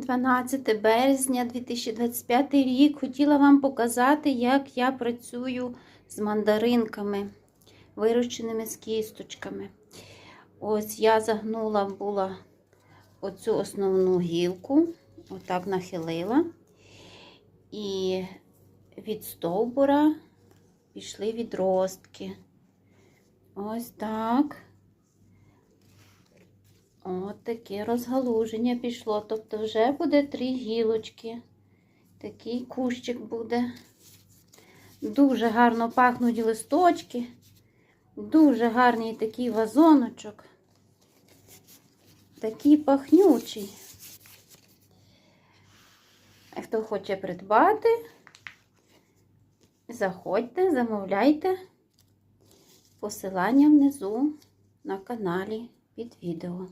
12 березня 2025 рік. Хотіла вам показати, як я працюю з мандаринками, вирощеними з кісточками. Ось я загнула була оцю основну гілку, отак нахилила. І від стовбура пішли відростки. Ось так. От таке розгалуження пішло. Тобто вже буде три гілочки. Такий кущик буде. Дуже гарно пахнуть листочки. Дуже гарний такий вазоночок. Такий пахнючий. Хто хоче придбати, заходьте, замовляйте. Посилання внизу на каналі під відео.